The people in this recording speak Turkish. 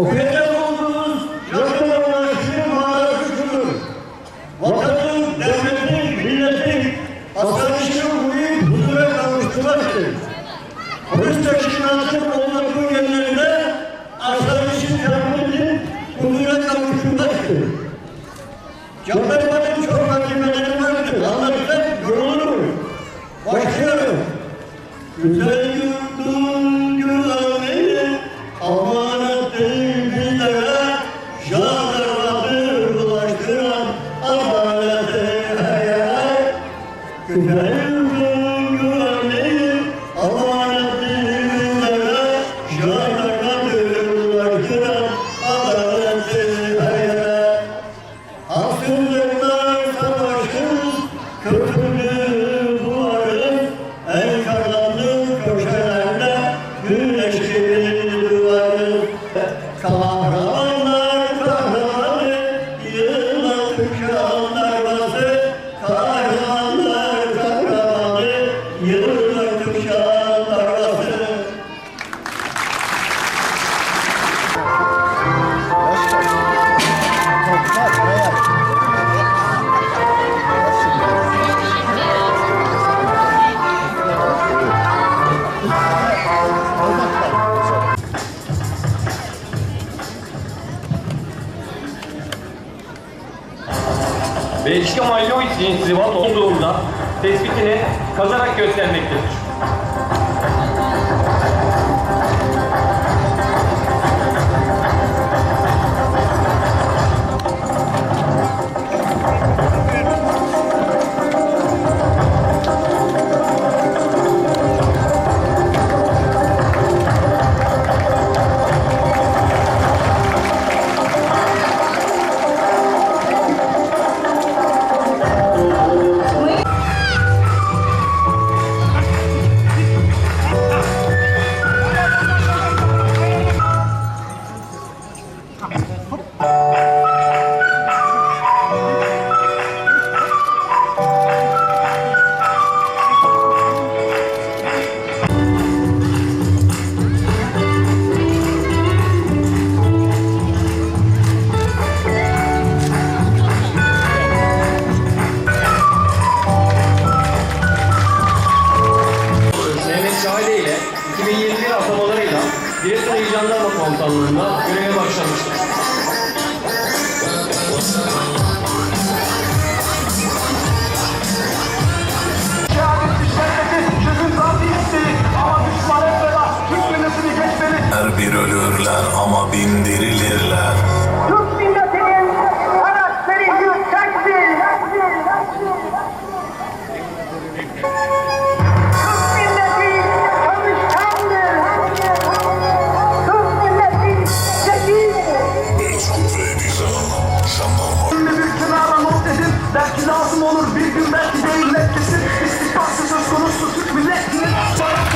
Okuyacak olduğunuz Yoksul Anarşi mağarası şudur. Vatanın, devletin, milletin asarışını uyup huzura kavuşturmaktır. Polis teşkilatının olduğu yerlerinde asarışın yapımını huzura. Jandarmanın çok vazifeleri vardır. Anlatsak yorulur. Başlıyorum. Güzel Good. Belçika Malyoid cinsi vat olduğunda tespitini kazarak göstermektedir. Milletini geçmeli. Her bir ölürler ama bindirilirler. Bir kenara not edin, belki lazım olur bir gün belki değil net kesin. İstikbası söz konusu Türk milletinin bayrak